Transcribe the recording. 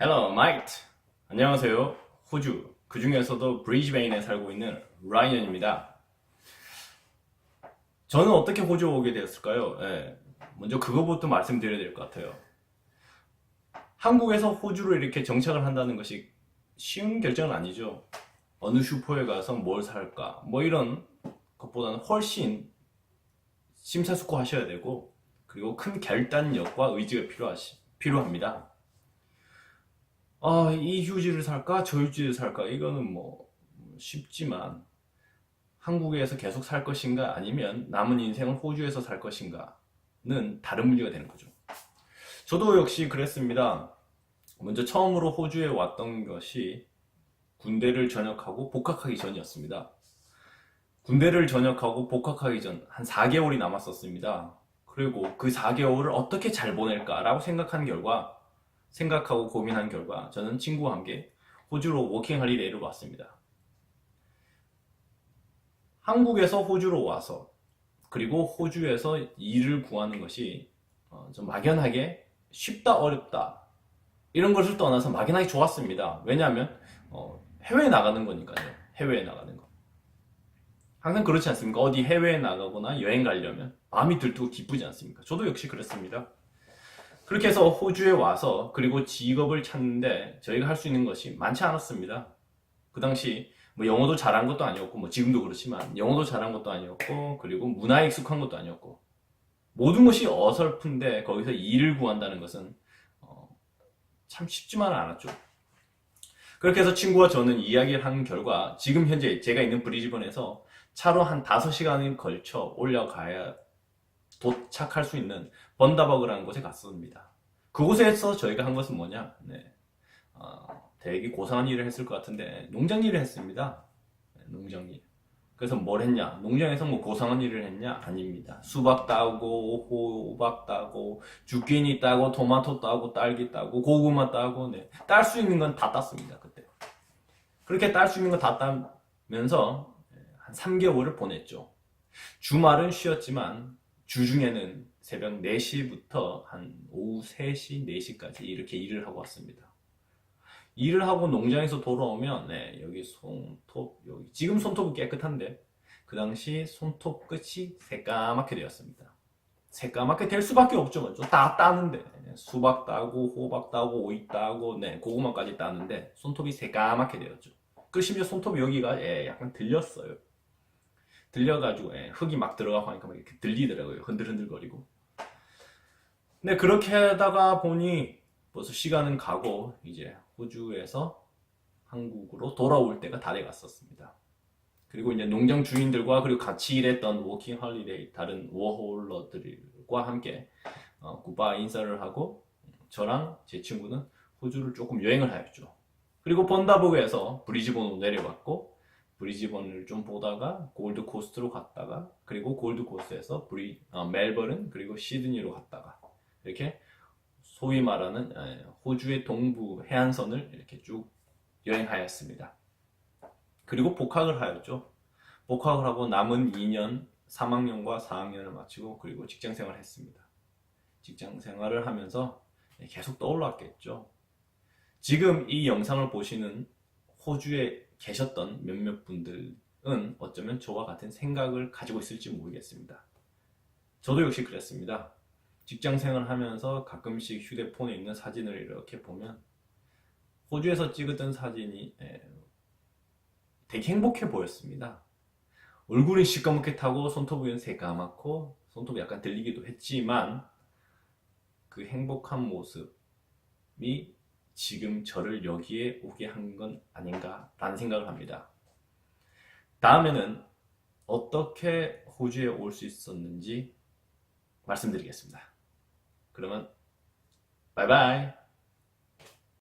Hello, mate. 안녕하세요. 호주, 그 중에서도 브리즈베인에 살고 있는 라이언입니다. 저는 어떻게 호주 오게 되었을까요? 예, 먼저 그거부터 말씀드려야 될 것 같아요. 한국에서 호주로 이렇게 정착을 한다는 것이 쉬운 결정은 아니죠. 어느 슈퍼에 가서 뭘 살까? 뭐 이런 것보다는 훨씬 심사숙고하셔야 되고, 그리고 큰 결단력과 의지가 필요하시, 필요합니다. 아, 이 휴지를 살까? 저 휴지를 살까? 이거는 뭐 쉽지만 한국에서 계속 살 것인가 아니면 남은 인생을 호주에서 살 것인가는 다른 문제가 되는 거죠. 저도 역시 그랬습니다. 먼저 처음으로 호주에 왔던 것이 군대를 전역하고 복학하기 전이었습니다. 군대를 전역하고 복학하기 전 한 4개월이 남았었습니다. 그리고 그 4개월을 어떻게 잘 보낼까라고 생각한 결과 생각하고 고민한 결과 저는 친구와 함께 호주로 워킹 할리데이를 왔습니다. 한국에서 호주로 와서 그리고 호주에서 일을 구하는 것이 어, 좀 막연하게 쉽다 어렵다 이런 것을 떠나서 막연하게 좋았습니다. 왜냐하면 어, 해외에 나가는 거니까요. 해외에 나가는 거. 항상 그렇지 않습니까? 어디 해외에 나가거나 여행 가려면 마음이 들뜨고 기쁘지 않습니까? 저도 역시 그랬습니다. 그렇게 해서 호주에 와서 그리고 직업을 찾는데 저희가 할 수 있는 것이 많지 않았습니다. 그 당시 뭐 영어도 잘한 것도 아니었고 뭐 지금도 그렇지만 영어도 잘한 것도 아니었고 그리고 문화에 익숙한 것도 아니었고 모든 것이 어설픈데 거기서 일을 구한다는 것은 어, 참 쉽지만은 않았죠. 그렇게 해서 친구와 저는 이야기를 한 결과 지금 현재 제가 있는 브리즈번에서 차로 한 5시간에 걸쳐 올라가야 도착할 수 있는 번다버그라는 곳에 갔습니다. 그곳에서 저희가 한 것은 뭐냐? 네. 어, 되게 고상한 일을 했을 것 같은데 농장 일을 했습니다. 네, 농장 일. 그래서 뭘 했냐? 농장에서 뭐 고상한 일을 했냐? 아닙니다. 수박 따고 호박 따고 주끼니 따고 토마토 따고 딸기 따고 고구마 따고 네. 딸 수 있는 건 다 땄습니다. 그때. 그렇게 딸 수 있는 거다 따면서 한 3개월을 보냈죠. 주말은 쉬었지만 주중에는 새벽 4시부터 한 오후 3시, 4시까지 이렇게 일을 하고 왔습니다. 일을 하고 농장에서 돌아오면 네, 여기 손톱 여기 지금 손톱은 깨끗한데 그 당시 손톱 끝이 새까맣게 되었습니다. 새까맣게 될 수밖에 없죠. 먼저 다 따는데 네, 수박 따고 호박 따고 오이 따고 네, 고구마까지 따는데 손톱이 새까맣게 되었죠. 그 심지어 손톱 여기가 예, 약간 들렸어요. 들려가지고 예, 흙이 막 들어가고 하니까 막 이렇게 들리더라고요. 흔들흔들거리고. 근데 그렇게 하다가 보니 벌써 시간은 가고 이제 호주에서 한국으로 돌아올 때가 다 돼갔었습니다. 그리고 이제 농장 주인들과 그리고 같이 일했던 워킹 헐리데이 다른 워홀러들과 함께 어, 굿바 인사를 하고 저랑 제 친구는 호주를 조금 여행을 하였죠. 그리고 번다버그에서 브리즈번으로 내려갔고 브리즈번을 좀 보다가 골드 코스트로 갔다가 그리고 골드 코스트에서 브리 어, 멜버른 그리고 시드니로 갔다가 이렇게 소위 말하는 에, 호주의 동부 해안선을 이렇게 쭉 여행하였습니다. 그리고 복학을 하였죠. 복학을 하고 남은 2년 3학년과 4학년을 마치고 그리고 직장 생활을 했습니다. 직장 생활을 하면서 계속 떠올랐겠죠. 지금 이 영상을 보시는 호주에 계셨던 몇몇 분들은 어쩌면 저와 같은 생각을 가지고 있을지 모르겠습니다. 저도 역시 그랬습니다. 직장 생활을 하면서 가끔씩 휴대폰에 있는 사진을 이렇게 보면 호주에서 찍었던 사진이 에, 되게 행복해 보였습니다. 얼굴은 시꺼멓게 타고 손톱은 새까맣고 손톱이 약간 들리기도 했지만 그 행복한 모습이 지금 저를 여기에 오게 한 건 아닌가라는 생각을 합니다. 다음에는 어떻게 호주에 올 수 있었는지 말씀드리겠습니다. 그러면 바이바이